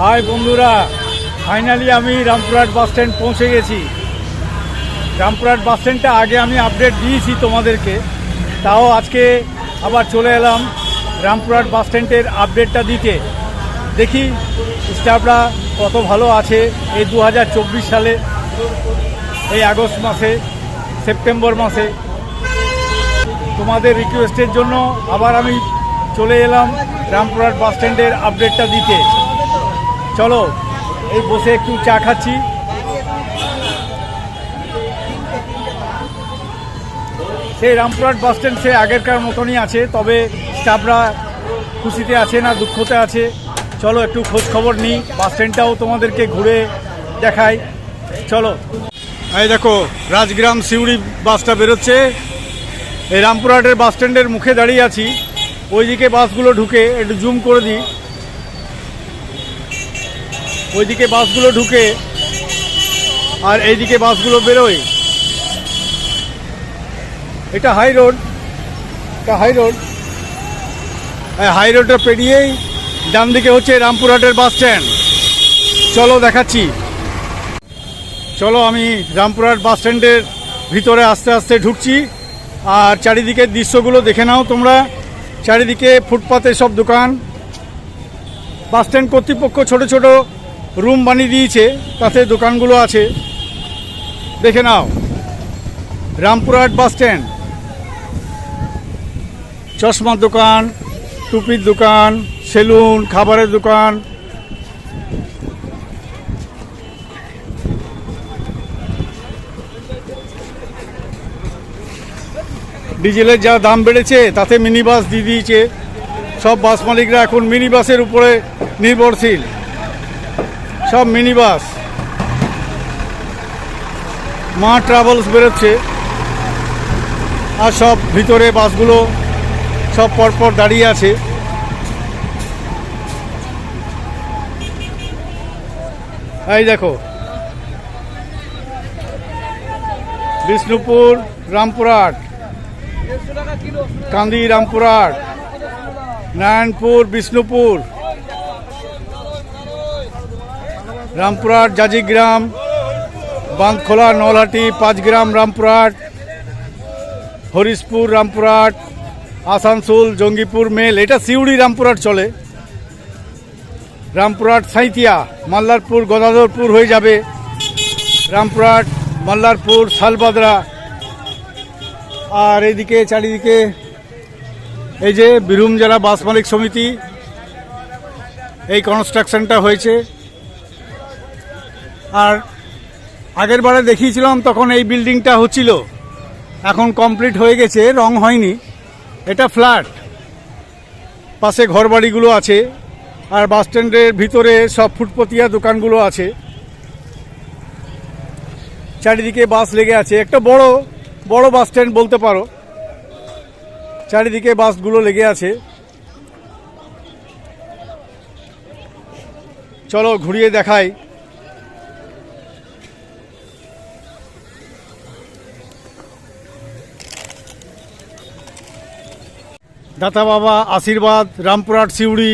High বন্ধুরা finally আমি Rampurhat bus stand পৌঁছে গেছি। রামপুরহাট বাস স্ট্যান্ডটা আগে আমি আপডেট দিয়েছি তোমাদেরকে, তাও আজকে আবার চলে এলাম রামপুরহাট বাস স্ট্যান্ডের আপডেটটা দিতে। দেখি স্টাফরা কত ভালো আছে এই দু হাজার চব্বিশ সালে, এই আগস্ট মাসে, সেপ্টেম্বর মাসে। তোমাদের রিকোয়েস্টের জন্য আবার আমি চলে এলাম রামপুরহাট বাস স্ট্যান্ডের আপডেটটা দিতে। চলো, এই বসে একটু চা খাচ্ছি। সেই রামপুরহাট বাস স্ট্যান্ড, সে আগেরকার মতনই আছে, তবে স্টাফরা খুশিতে আছে না দুঃখতে আছে। চলো, একটু খোঁজ খবর নিই, বাস স্ট্যান্ডটাও তোমাদেরকে ঘুরে দেখাই। চলো। এই দেখো, রাজগ্রাম সিউড়ি বাসটা বেরোচ্ছে। এই রামপুরহাটের বাস স্ট্যান্ডের মুখে দাঁড়িয়ে আছি। ওইদিকে বাসগুলো ঢুকে একটু জুম করে দিই। ওইদিকে বাসগুলো ঢুকে আর এইদিকে বাসগুলো বেরোয়। এটা হাই রোড এটা হাই রোড হাই রোডটা পেরিয়েই ডান দিকে হচ্ছে রামপুরহাটের বাস স্ট্যান্ড চলো দেখাচ্ছি। চলো আমি রামপুরহাট বাস স্ট্যান্ডের ভিতরে আস্তে আস্তে ঢুকছি। আর চারিদিকের দৃশ্যগুলো দেখে নাও তোমরা। চারিদিকে ফুটপাতে সব দোকান। বাস স্ট্যান্ড কর্তৃপক্ষ ছোট ছোট রুম বানিয়ে দিয়েছে, তাতে দোকানগুলো আছে। দেখে নাও। Rampurhat bus stand. চশমার দোকান, টুপির দোকান, সেলুন, খাবারের দোকান। ডিজেলের যা দাম বেড়েছে, তাতে মিনি বাস দিয়ে দিয়েছে। সব বাস মালিকরা এখন মিনি বাসের উপরে নির্ভরশীল। সব মিনি বাস মা ট্রাভেলস বেরোচ্ছে। আর সব ভিতরে বাসগুলো সব পরপর দাঁড়িয়ে আছে। এই দেখো। বিষ্ণুপুর রামপুরহাট। কান্দি রামপুরহাট। নারায়ণপুর, বিষ্ণুপুর। রামপুরহাট, জাজিগ্রাম বাঁধখোলা নলহাটি, পাঁচগ্রাম, রামপুরহাট, হরিশপুর, রামপুরহাট, আসানসোল, জঙ্গিপুর, মেল, এটা সিউড়ি রামপুরহাট চলে। রামপুরহাট সাঁইতিয়া মাল্লারপুর, গদাধরপুর হয়ে যাবে। রামপুরহাট, মাল্লারপুর, শালবাদরা। আর এইদিকে চারিদিকে, এই যে বীরভূম জেলা বাস মালিক সমিতি, এই কনস্ট্রাকশনটা হয়েছে। আর আগের বারে দেখিয়েছিলাম তখন এই বিল্ডিংটা হচ্ছিল। এখন কমপ্লিট হয়ে গেছে, রং হয়নি। এটা ফ্ল্যাট। পাশে ঘরবাড়িগুলো আছে, আর বাস স্ট্যান্ডের ভিতরে সব ফুটপতিয়া দোকানগুলো আছে। চারিদিকে বাস লেগে আছে। একটা বড় বড় বাস স্ট্যান্ড বলতে পারো। চারিদিকে বাসগুলো লেগে আছে। চলো ঘুরিয়ে দেখাই। দাতা বাবা আশীর্বাদ, রামপুরহাট, সিউড়ি,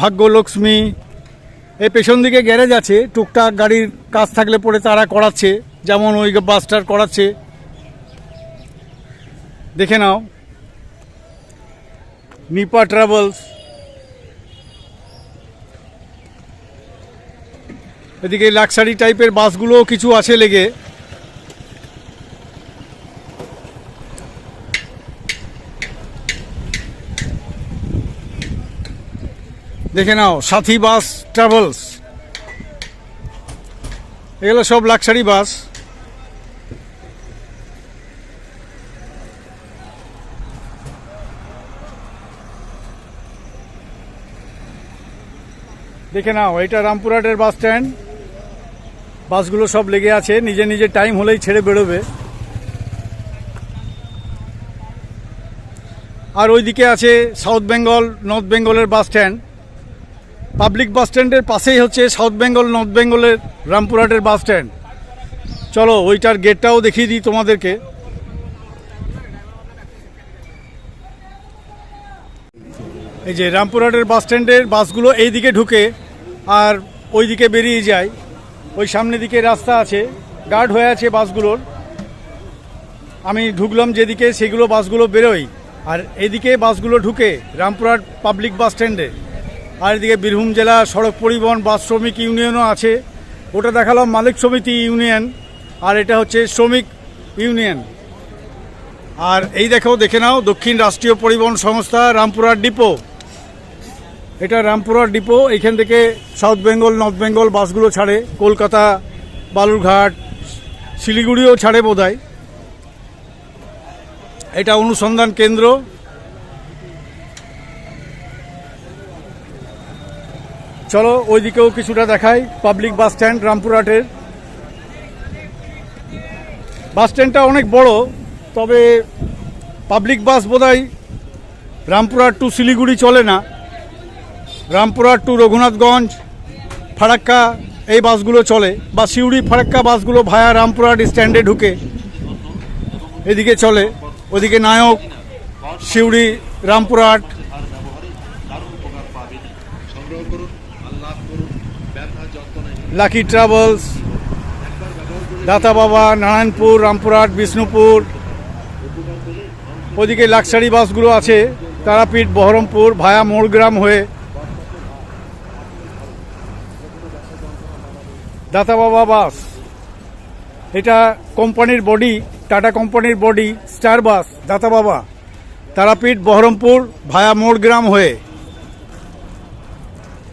ভাগ্যলক্ষ্মী। এই পেছন দিকে গ্যারেজ আছে, টুকটাক গাড়ির কাজ থাকলে পরে তারা করাচ্ছে, যেমন ওই বাসটার করাচ্ছে। দেখে নাও। নিপা ট্রাভেলস। এদিকে লাক্সারি টাইপের বাসগুলোও কিছু আছে লেগে। দেখে নাও, সাথী বাস ট্রাভেলস এগুলো সব লাক্সারি বাস। দেখে নাও এটা রামপুরহাটের বাস স্ট্যান্ড বাসগুলো সব লেগে আছে, নিজে নিজে টাইম হলেই ছেড়ে বেরোবে। আর ওইদিকে আছে সাউথ বেঙ্গল নর্থ বেঙ্গলের বাস স্ট্যান্ড পাবলিক বাস স্ট্যান্ডের পাশেই হচ্ছে সাউথ বেঙ্গল, নর্থ বেঙ্গলের রামপুরহাটের বাস স্ট্যান্ড। চলো, ওইটার গেটটাও দেখিয়ে দিই তোমাদেরকে। এই যে রামপুরহাটের বাস স্ট্যান্ডের বাসগুলো এই দিকে ঢুকে আর ওই দিকে বেরিয়ে যায়। ওই সামনে দিকে রাস্তা আছে, গার্ড হয়ে আছে বাসগুলোর। আমি ঢুকলাম যেদিকে, সেগুলো বাসগুলো বেরোয়। আর এদিকে বাসগুলো ঢুকে রামপুরহাট পাবলিক বাস স্ট্যান্ডে। আর এদিকে বীরভূম জেলা সড়ক পরিবহন বাস শ্রমিক ইউনিয়নও আছে। ওটা দেখালাম মালিক সমিতি ইউনিয়ন, আর এটা হচ্ছে শ্রমিক ইউনিয়ন। আর এই দেখো, দেখে নাও, দক্ষিণ রাষ্ট্রীয় পরিবহন সংস্থা রামপুরহাট ডিপো। এটা রামপুরহাট ডিপো এখান থেকে সাউথ বেঙ্গল, নর্থ বেঙ্গল বাসগুলো ছাড়ে, কলকাতা, বালুরঘাট, শিলিগুড়িও ছাড়ে বোধহয়। এটা অনুসন্ধান কেন্দ্র। চলো ওইদিকেও কিছুটা দেখাই পাবলিক বাস স্ট্যান্ড রামপুরহাটের। বাস স্ট্যান্ডটা অনেক বড়, তবে পাবলিক বাস বোধহয় রামপুরহাট টু শিলিগুড়ি চলে না। রামপুরহাট টু রঘুনাথগঞ্জ, ফারাক্কা এই বাসগুলো চলে, বা সিউড়ি ফারাক্কা বাসগুলো ভায়া রামপুরহাট স্ট্যান্ডে ঢুকে এদিকে চলে। ওদিকে নায়ক, সিউড়ি, রামপুরহাট লাকি ট্রাভেলস দাতা বাবা নারায়ণপুর রামপুরহাট বিষ্ণুপুর ওদিকে লাক্সারি বাসগুলো আছে, তারাপীঠ, বহরমপুর, ভায়া মোড়গ্রাম হয়ে। দাতা বাবা বাস, এটা কোম্পানির বডি, টাটা কোম্পানির body, star bus Data Baba Tarapith, Baharampur, via Morgram হয়ে।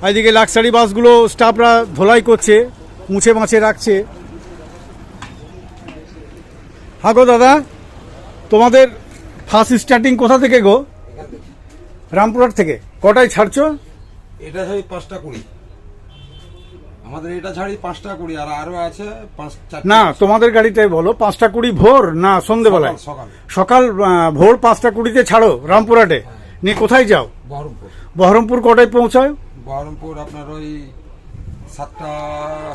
এদিকে লাক্সারি বাসগুলো স্টাফরা ধোলাই করছে মুছে মাছে রাখছে। হাগো দাদা তোমাদের ফার্স্ট স্টার্টিং কোথা থেকে গো? রামপুরহাট থেকে। কটায় ছাড়ছো? এটা ছাড়ি পাঁচটা কুড়ি। আমাদের এটা ছাড়ি পাঁচটা কুড়ি আর আরও আছে না তোমাদের গাড়িটাই বলো পাঁচটা কুড়ি ভোর না সন্ধেবেলায়? সকাল সকাল। ভোর পাঁচটা কুড়িতে ছাড়ো রামপুরহাটে। নিয়ে কোথায় যাও? বহরমপুর। বহরমপুর কটায় পৌঁছায় বহরমপুর আপনার ওই সাতটা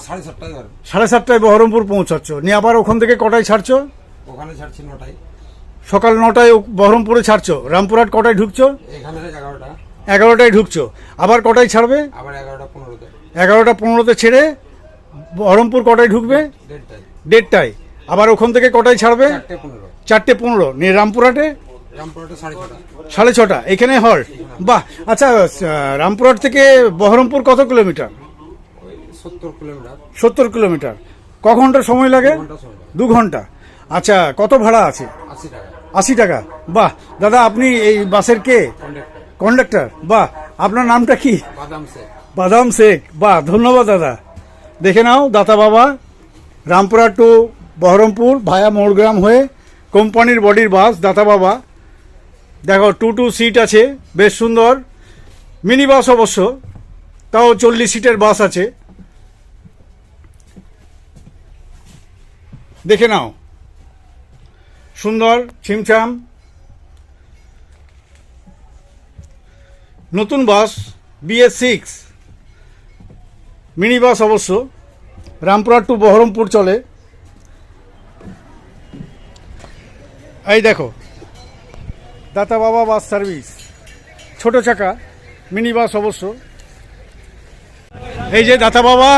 সাড়ে সাতটায় ধরেন সাড়ে সাতটায় বহরমপুর পৌঁছাচ্ছ। নিয়ে আবার ওখান থেকে কটায় ছাড়ছো? ওখানে ছাড়ছি নটায়। সকাল নটায় বহরমপুরে ছাড়ছো? রামপুরহাট কটায় ঢুকছো? এখানে এগারোটা। এগারোটায় ঢুকছো। আবার কটায় ছাড়বে? আবার এগারোটা পনেরোতে। এগারোটা পনেরোতে ছেড়ে বহরমপুর কটায় ঢুকবে? দেড়টায়। দেড়টায়। আবার ওখান থেকে কটায় ছাড়বে? চারটে পনেরো। নিয়ে রামপুরহাটে? রামপুরহাটে সাড়ে ছটা। সাড়ে ছটা। এখানে হল্ট বাহ আচ্ছা রামপুরহাট থেকে বহরমপুর কত কিলোমিটার? সত্তর কিলোমিটার। ক ঘণ্টা সময় লাগে। দু ঘণ্টা আচ্ছা কত ভাড়া আছে? আশি টাকা। বাহ দাদা আপনি এই বাসের কে? কন্ডাক্টর বাহ আপনার নামটা কি? বাদাম বাদাম শেখ। বাহ ধন্যবাদ দাদা। দেখে নাও দাতা বাবা রামপুরহাট টু বহরমপুর ভায়া মোড়গ্রাম হয়ে কোম্পানির বডির বাস দাতা বাবা। দেখো টু টু সিট আছে, বেশ সুন্দর। মিনি বাস অবশ্য, তাও চল্লিশ সিটের বাস আছে। দেখে নাও। সুন্দর, ছিমছাম। নতুন bus BS six mini bus অবশ্য, রামপুরহাট টু বহরমপুর চলে। এই দেখো দাতা বাবা বাস সার্ভিস। ছোট চাকা মিনি বাস অবশ্য। এই যে দাতা বাবা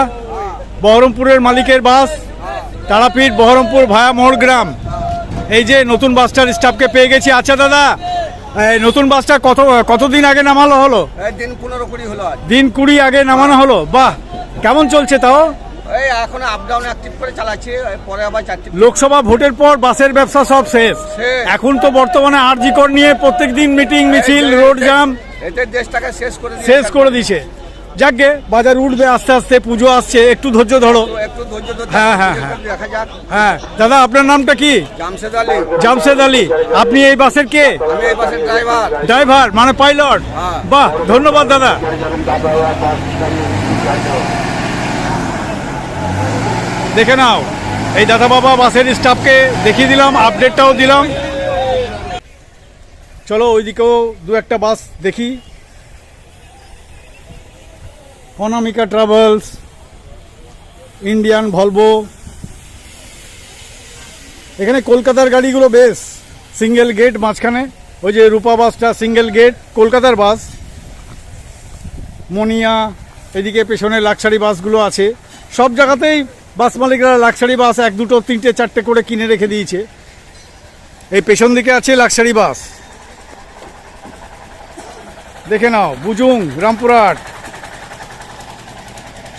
বহরমপুরের মালিকের বাস তারাপীঠ বহরমপুর ভায়া মোড়গ্রাম এই যে নতুন বাসটার স্টাফকে পেয়ে গেছি। আচ্ছা দাদা নতুন বাসটা কত কতদিন আগে নামালো হলো? দিন পনেরো কুড়ি হলো দিন কুড়ি আগে নামানো হলো। বাহ কেমন চলছে তাও? এই এখন আপ ডাউন অ্যাক্টিভ করে চালাচ্ছি পরে আবার চারটি লোকসভা ভোটের পর বাসের ব্যবসা সব শেষ। এখন তো বর্তমানে আরজি কর নিয়ে প্রত্যেক দিন মিটিং মিছিল রোড জাম এতে দেশটাকে শেষ করে শেষ করে দিছে যাকগে বাজার উঠবে আস্তে আস্তে পুজো আসছে একটু ধৈর্য ধরো। একটু ধৈর্য ধরতে হ্যাঁ, হ্যাঁ, হ্যাঁ। দেখা যাক। হ্যাঁ দাদা আপনার নামটা কি? জামশেদ আলী। জামশেদ আলী। আপনি এই বাসের কে? আমি এই বাসের ড্রাইভার ড্রাইভার মানে পাইলট হ্যাঁ। বাহ ধন্যবাদ দাদা। দেখে নাও। এই দাদা বাবা বাসের স্টাফকে দেখিয়ে দিলাম, আপডেটটাও দিলাম। চলো ওইদিকেও দু একটা বাস দেখি। Anamika travels, Indian Volvo. এখানে কলকাতার গাড়িগুলো বেশ, সিঙ্গেল গেট মাঝখানে। ওই যে রূপা বাসটা সিঙ্গেল গেট, কলকাতার বাস। মনিয়া, এদিকে পেছনে লাক্সারি বাসগুলো আছে। সব জায়গাতেই বাস মালিকরা লাক্সারি বাস এক দুটো তিনটে চারটে করে কিনে রেখে দিয়েছে। এই পেছন দিকে আছে লাক্সারি বাস। দেখে নাও, বুজুং, রামপুরহাট।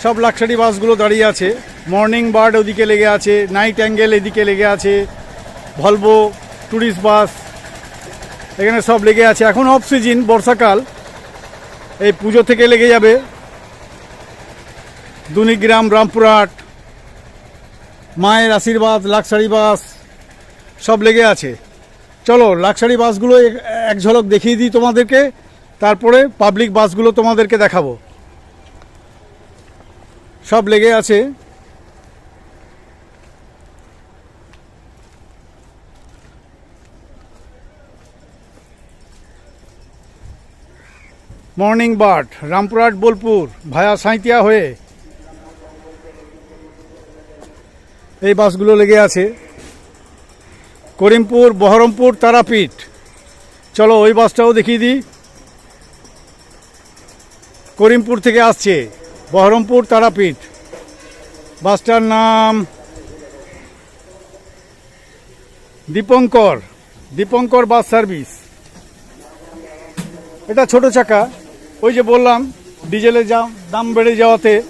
সব লাক্সারি বাসগুলো দাঁড়িয়ে আছে। মর্নিং বার্ড ওদিকে লেগে আছে, নাইট অ্যাঙ্গেল এদিকে লেগে আছে, ভলভো ট্যুরিস্ট বাস, এখানে সব লেগে আছে। এখন অফ সিজন বর্ষাকাল। এই পুজো থেকে লেগে যাবে। দুনিগ্রাম, রামপুরহাট। মায়ের আশীর্বাদ, লাক্সারি বাস, সব লেগে আছে। চলো, লাক্সারি বাসগুলো এক- ঝলক দেখিয়ে দিই তোমাদেরকে, তারপরে পাবলিক বাসগুলো তোমাদেরকে দেখাবো। সব লেগে আছে। Morning bird, Rampurhat, Bolpur, via Sainthia হয়ে। এই বাসগুলো লেগে আছে। করিমপুর, বহরমপুর, তারাপীঠ। চলো ওই বাসটাও দেখিয়ে দিই। করিমপুর থেকে আসছে। বহরমপুর, তারাপীঠ। বাসটার নাম দীপঙ্কর। Dipankar bus service. এটা ছোট চাকা। ওই যে বললাম, ডিজেলের দাম বেড়ে যাওয়াতে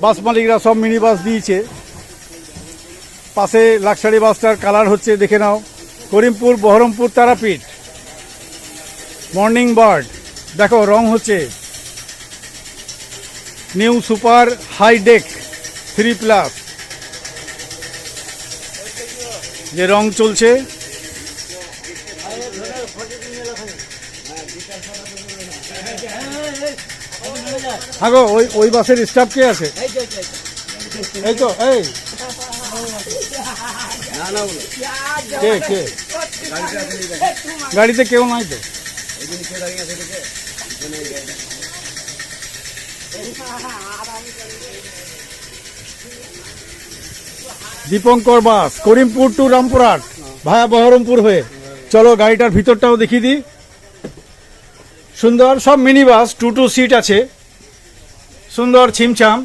বাস মালিকরা সব মিনি বাস দিয়েছে। পাশে লাক্সারি বাসটার কালার হচ্ছে, দেখে নাও। করিমপুর, বহরমপুর তারাপীঠ। Morning bird. দেখো, রং হচ্ছে। New super high deck, three plus. যে রং চলছে। হ্যাঁ গো ওই ওই বাসের স্টাফ কে আছে? এই তো, এই। কে কে? গাড়িতে কেউ নাই তো? Dipankar bus, Karimpur to Rampurhat, via Baharampur হয়ে। চলো গাড়িটার ভিতরটাও দেখিয়ে দিই। সুন্দর, সব mini bus two two seat আছে। সুন্দর ছিমছাম।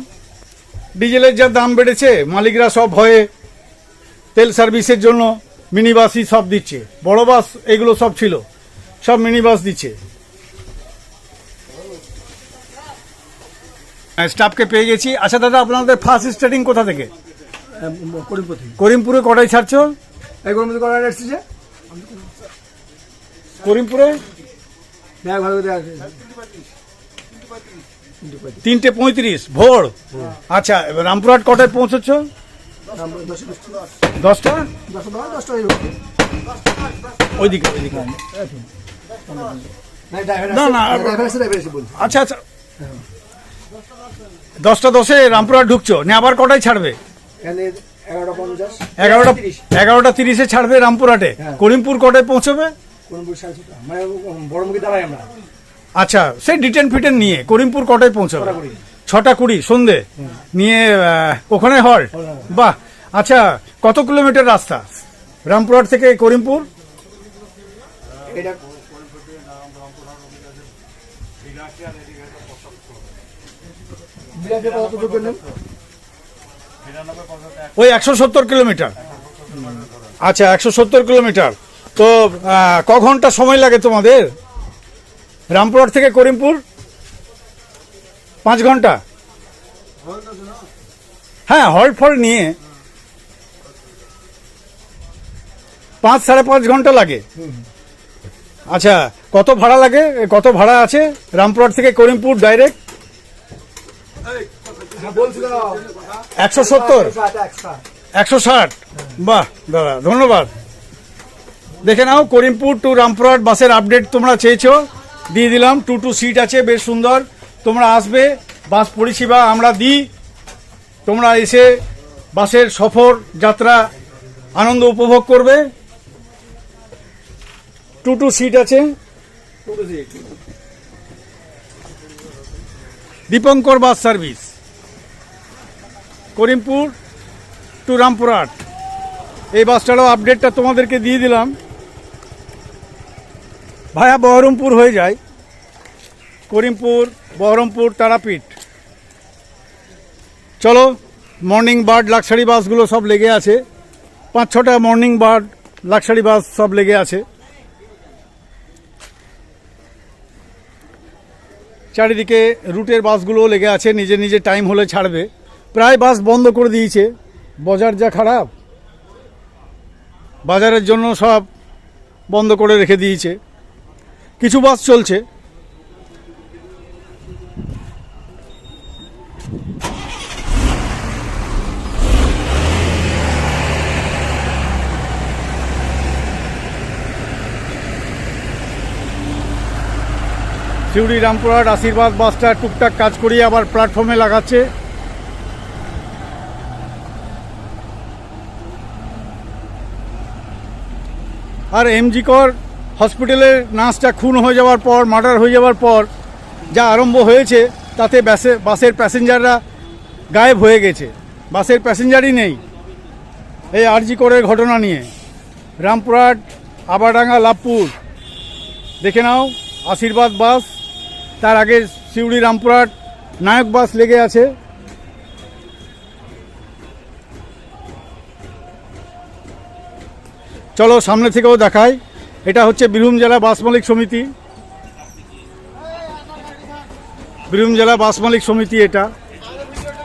ডিজেলের যা দাম বেড়েছে, মালিকরা সব ভয়ে তেল সার্ভিসের জন্য মিনি বাসই সব দিচ্ছে। বড় বাস এগুলো সব ছিল। সব মিনি বাস দিচ্ছে স্টাফকে পেয়ে গেছি। আচ্ছা দাদা, আপনাদের ফার্স্ট স্টার্টিং কোথা থেকে? করিমপুর কটায় ছাড়ছো? করিমপুরে? তিনটে পঁয়ত্রিশ, ভোর। আচ্ছা রামপুরহাট কটায় পৌঁছচ্ছ দশটা? ওইদিকে ওইদিকে। না, না, আচ্ছা আচ্ছা। দশটা দশে রামপুরহাট ঢুকছো নিয়ে আবার কটায় ছাড়বে? এগারোটা এগারোটা তিরিশে ছাড়বে রামপুরহাটে। হ্যাঁ। করিমপুর কটায় পৌঁছবে? মানে আচ্ছা সেই ডিটেন ফিটেন নিয়ে করিমপুর কটায় পৌঁছবে? ছটা কুড়ি। সন্ধে। নিয়ে ওখানে হল্ট বাহ আচ্ছা কত কিলোমিটার রাস্তা? রামপুরহাট থেকে করিমপুর? ওই একশো সত্তর কিলোমিটার। আচ্ছা একশো সত্তর কিলোমিটার। তো ক ঘণ্টা সময় লাগে তোমাদের? রামপুরহাট থেকে করিমপুর? পাঁচ ঘণ্টা? হ্যাঁ হল্ট ফল নিয়ে। পাঁচ সাড়ে পাঁচ ঘণ্টা লাগে। আচ্ছা কত ভাড়া লাগে? কত ভাড়া আছে? রামপুরহাট থেকে করিমপুর ডাইরেক্ট একশো সত্তর? একশো ষাট? বাহ, দাদা, ধন্যবাদ। দেখে নাও, করিমপুর টু রামপুরহাট বাসের আপডেট তোমরা চেয়েছো। দিয়ে দিলাম টু টু সিট আছে, বেশ সুন্দর। তোমরা আসবে, বাস পরিষেবা আমরা দিই। তোমরা এসে বাসের সফর, যাত্রা, আনন্দ উপভোগ করবে। টু টু সিট আছে। Dipankar bus service. Karimpur to Rampurhat. এই বাসটারও আপডেটটা তোমাদেরকে দিয়ে দিলাম। ভায়া বহরমপুর হয়ে যায়। করিমপুর বহরমপুর তারাপীঠ। চলো মর্নিং বার্ড লাক্সারি বাসগুলো সব লেগে আছে। পাঁচ ছটা মর্নিং বার্ড লাক্সারি বাস সব লেগে আছে। চারিদিকে রুটের বাসগুলোও লেগে আছে, নিজে নিজে টাইম হলে ছাড়বে। প্রায় বাস বন্ধ করে দিয়েছে। বাজার যা খারাপ, বাজারের জন্য সব বন্ধ করে রেখে দিয়েছে। কিছু বাস চলছে। সিউড়ি রামপুরহাট আশীর্বাদ বাসটা টুকটাক কাজ করিয়ে আবার প্ল্যাটফর্মে লাগাচ্ছে। আর এমজি কর হসপিটালের নার্সটা খুন হয়ে যাওয়ার পর, মার্ডার হয়ে যাওয়ার পর যা আরম্ভ হয়েছে তাতে বাসে বাসের প্যাসেঞ্জাররা গায়েব হয়ে গেছে। বাসের প্যাসেঞ্জারই নেই এই আরজি করের ঘটনা নিয়ে। রামপুরহাট, আবাডাঙ্গা, লাভপুর। দেখে নাও, আশীর্বাদ বাস, তার আগে সিউড়ি, রামপুরহাট, নায়ক বাস লেগে আছে। চলো সামনে থেকেও দেখাই, এটা হচ্ছে বীরভূম জেলা বাস মালিক সমিতি। বীরভূম জেলা বাস মালিক সমিতি এটা।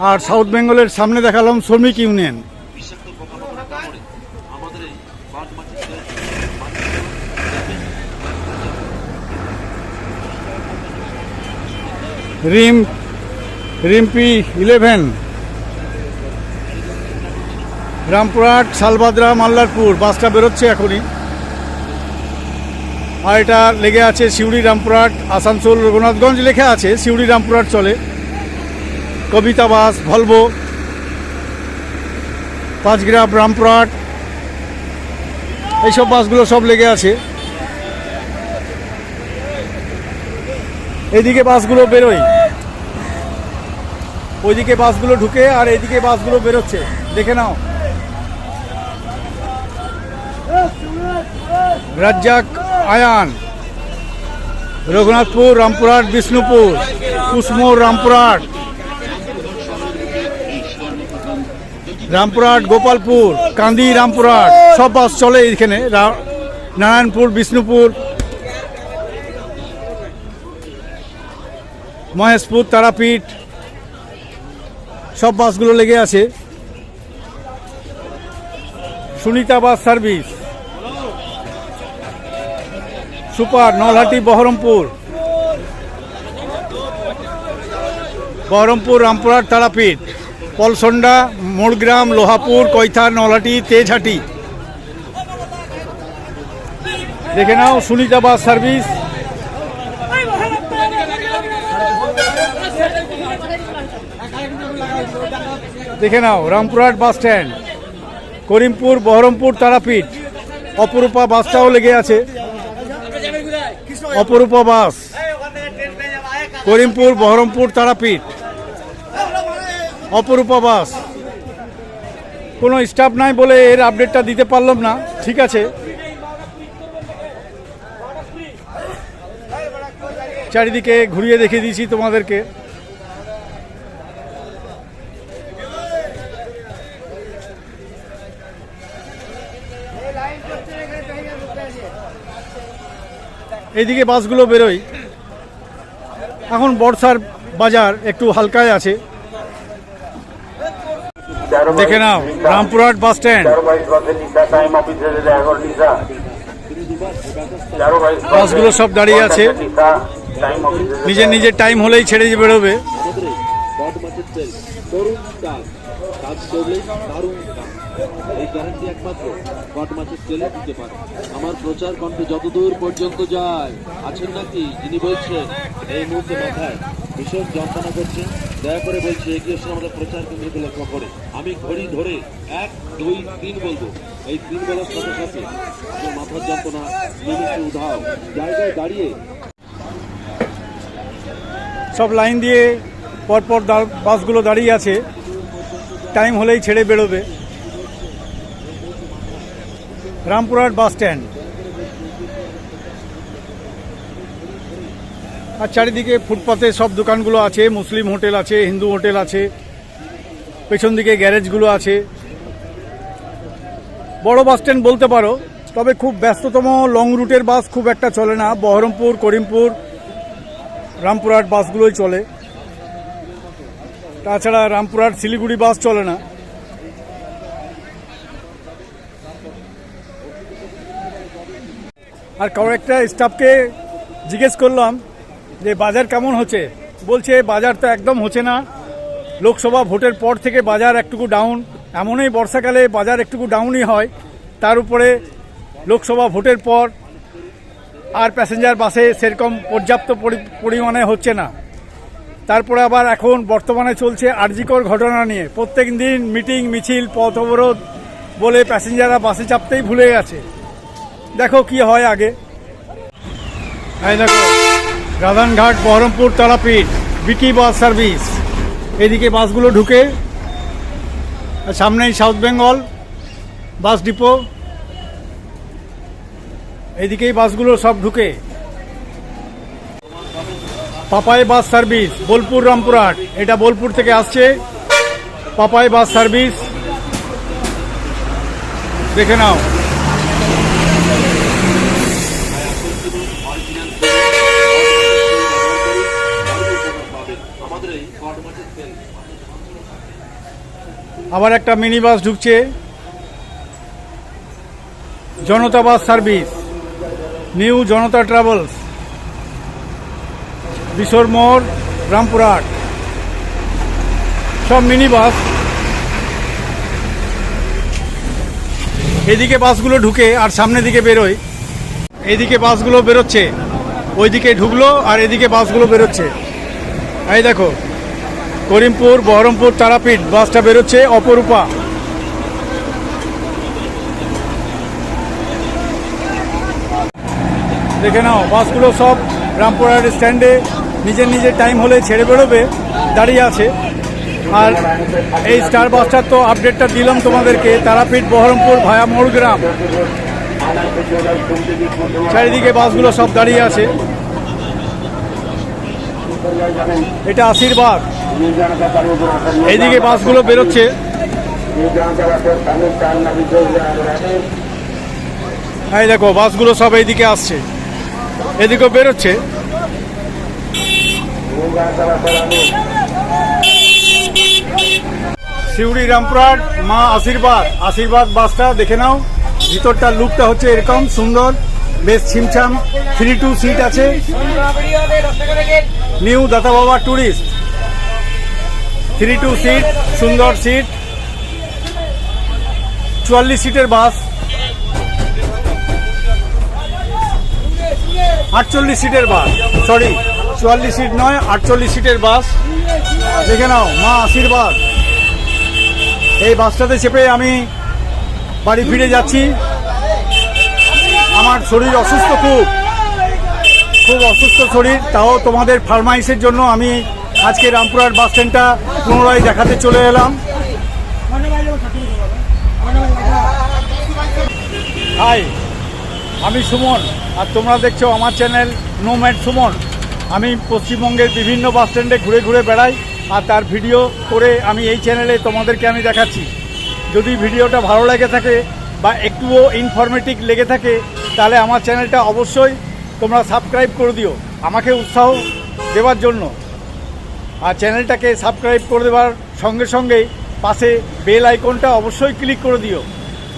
আর সাউথ বেঙ্গলের সামনে দেখালাম শ্রমিক ইউনিয়ন। রিম, রিম্পি ইলেভেন। রামপুরহাট, শালবাদরা, মাল্লারপুর। বাসটা বেরোচ্ছে এখনই। আর এটা লেগে আছে সিউড়ি রামপুরহাট, আসানসোল, রঘুনাথগঞ্জ লেখা আছে, সিউড়ি রামপুরহাট চলে। কবিতা বাস, ভলভো, পাঁচগ্রাম, রামপুরহাট, এইসব বাসগুলো সব লেগে আছে। এদিকে বাসগুলো বেরোয়। ওইদিকে বাসগুলো ঢুকে আর এইদিকে বাসগুলো বেরোচ্ছে। দেখে নাও। রাজ্জাক আয়ান, রঘুনাথপুর, রামপুরহাট, বিষ্ণুপুর, কুসমোর, রামপুরহাট রামপুরহাট, গোপালপুর, কান্দি, রামপুরহাট, সব বাস চলে এখানে নারায়ণপুর, বিষ্ণুপুর, মহেশপুর, তারাপীঠ, সব বাসগুলো লেগে আছে। Sunita bus service. Super, Nalhati, Baharampur. Baharampur, Rampurhat, Tarapith. Palsonda, Morgram, Lohapur, Kaithar, Nalhati, Tejhati. দেখে নাও, সুনিতা বাস সার্ভিস। দেখে নাও, রামপুরহাট বাস স্ট্যান্ড। করিমপুর, বহরমপুর, তারাপীঠ। অপরূপা বাসটাও লেগে আছে। অপরূপা বাস করিমপুর, বহরমপুর তারাপীঠ। অপরূপা বাস কোনো স্টাফ নাই বলে এর আপডেটটা দিতে পারলাম না। ঠিক আছে। চারিদিকে ঘুরিয়ে দেখিয়ে দিয়েছি তোমাদেরকে। এইদিকে বাসগুলো বেরোয়। এখন বর্ষার বাজার একটু হালকায় আছে। দেখে নাও, রামপুরহাট বাস স্ট্যান্ড। বাসগুলো সব দাঁড়িয়ে আছে। নিজের নিজের টাইম হলেই ছেড়ে বেরোবে। এই গ্যারান্টি একমাত্র বটমাচের তেলে দিতে পারে। আমার প্রচার কণ্ঠ যতদূর পর্যন্ত যায়, আছেন নাকি? যিনি বলছেন, এই মুহূর্তে মাথায় ভীষণ যন্ত্রণা করছে। দয়া করে বলছি, এগিয়ে এসে আমাদের প্রচার কেন্দ্রকে লক্ষ্য করে। আমি ঘড়ি ধরে এক, দুই, তিন বলব। এই তিন বলার সাথে সাথে আপনার মাথার যন্ত্রণা নিমিষে উধাও। জায়গায় দাঁড়িয়ে সব লাইন দিয়ে পরপর বাসগুলো দাঁড়িয়ে আছে। টাইম হলেই ছেড়ে বেরোবে। Rampurhat bus stand. আর চারিদিকে ফুটপাতে সব দোকানগুলো আছে, মুসলিম হোটেল আছে, হিন্দু হোটেল আছে, পেছন দিকে গ্যারেজগুলো আছে। বড় বাস স্ট্যান্ড বলতে পারো, তবে খুব ব্যস্ততম লং রুটের বাস খুব একটা চলে না। বহরমপুর, করিমপুর, রামপুরহাট বাসগুলোই চলে। তাছাড়া রামপুরহাট শিলিগুড়ি বাস চলে না। আর কারও একটা স্টাফকে জিজ্ঞেস করলাম যে, বাজার কেমন হচ্ছে? বলছে, বাজার তো একদম হচ্ছে না। লোকসভা ভোটের পর থেকে বাজার একটুকু ডাউন এমনই বর্ষাকালে বাজার একটুকু ডাউনই হয়। তার উপরে লোকসভা ভোটের পর আর প্যাসেঞ্জার বাসে সেরকম পর্যাপ্ত পরি- পরিমাণে হচ্ছে না। তারপরে আবার এখন বর্তমানে চলছে আরজিকর ঘটনা নিয়ে। প্রত্যেক দিন মিটিং, মিছিল, পথ অবরোধ বলে প্যাসেঞ্জাররা বাসে চাপতেই ভুলে গেছে। দেখো কি হয় আগে। দেখো, রাধানঘাট বহরমপুর তারাপীঠ, বিটি বাস সার্ভিস। এদিকে বাসগুলো ঢুকে, সামনেই সাউথ বেঙ্গল বাস ডিপো। এদিকেই বাসগুলো সব ঢুকে। পাপাই বাস সার্ভিস, বোলপুর রামপুরহাট, এটা বোলপুর থেকে আসছে। Papai bus service. দেখে নাও আমাদের এই কট মাছের তেল আবার একটা মিনি বাস ঢুকছে। Janata bus service, new Janata travels, Bishor মোড়, রামপুরহাট। সব মিনি বাস এদিকে বাসগুলো ঢুকে আর সামনের দিকে বেরোয়। এদিকে বাসগুলো বেরোচ্ছে, ওইদিকে ঢুকলো আর এদিকে বাসগুলো বেরোচ্ছে। এই দেখো করিমপুর, বহরমপুর, তারাপীঠ, বাসটা বেরোচ্ছে অপরূপা। দেখে নাও, বাসগুলো সব রামপুরহাট স্ট্যান্ডে, নিজের নিজের টাইম হলে ছেড়ে বেরোবে, দাঁড়িয়ে আছে। আর এই স্টার বাসটার তো আপডেটটা দিলাম তোমাদেরকে, তারাপীঠ, বহরমপুর, ভায়া মোড়গ্রাম চারিদিকে বাসগুলো সব দাঁড়িয়ে আছে। এটা আশীর্বাদ। এইদিকে বাসগুলো বেরোচ্ছে। এই দেখো, বাসগুলো সব এইদিকে আসছে। এদিকেও বেরোচ্ছে। শিউড়ি রামপুরহাট, মা আশীর্বাদ। আশীর্বাদ বাসটা দেখে নাও। ভিতরটার লুকটা হচ্ছে এরকম সুন্দর। বেশ ছিমছাম। থ্রি টু সিট আছে। New Data Baba tourist three two seat, সুন্দর সিট। চুয়াল্লিশ সিটের বাস। আটচল্লিশ সিটের বাস। সরি চুয়াল্লিশ সিট নয়, আটচল্লিশ সিটের বাস। দেখে নাও, মা আশীর্বাদ। এই বাসটাতে চেপে আমি বাড়ি ফিরে যাচ্ছি। আমার শরীর অসুস্থ খুব। খুব অসুস্থ শরীর, তাও তোমাদের ফার্মাইসের জন্য আমি আজকে রামপুরহাট বাস স্ট্যান্ডটা পুনরায় দেখাতে চলে এলাম। হাই আমি সুমন, আর তোমরা দেখছ আমার চ্যানেল নো ম্যাট সুমন আমি পশ্চিমবঙ্গের বিভিন্ন বাস স্ট্যান্ডে ঘুরে ঘুরে বেড়াই, আর তার ভিডিও করে আমি এই চ্যানেলে তোমাদেরকে আমি দেখাচ্ছি। যদি ভিডিওটা ভালো লেগে থাকে বা একটুও ইনফরমেটিভ লেগে থাকে, তাহলে আমার চ্যানেলটা অবশ্যই তোমরা সাবস্ক্রাইব করে দিও। আমাকে উৎসাহ দেওয়ার জন্য। আর চ্যানেলটাকে সাবস্ক্রাইব করে দেওয়ার সঙ্গে সঙ্গেই পাশে বেল আইকনটা অবশ্যই ক্লিক করে দিও।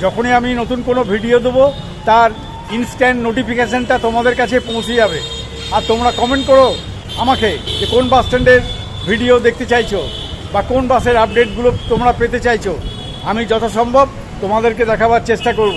যখনই আমি নতুন কোনো ভিডিও দেবো, তার ইনস্ট্যান্ট নোটিফিকেশানটা তোমাদের কাছে পৌঁছে যাবে। আর তোমরা কমেন্ট করো আমাকে যে কোন বাস স্ট্যান্ডের ভিডিও দেখতে চাইছো বা কোন বাসের আপডেটগুলো তোমরা পেতে চাইছো। আমি যথাসম্ভব তোমাদেরকে দেখাবার চেষ্টা করব।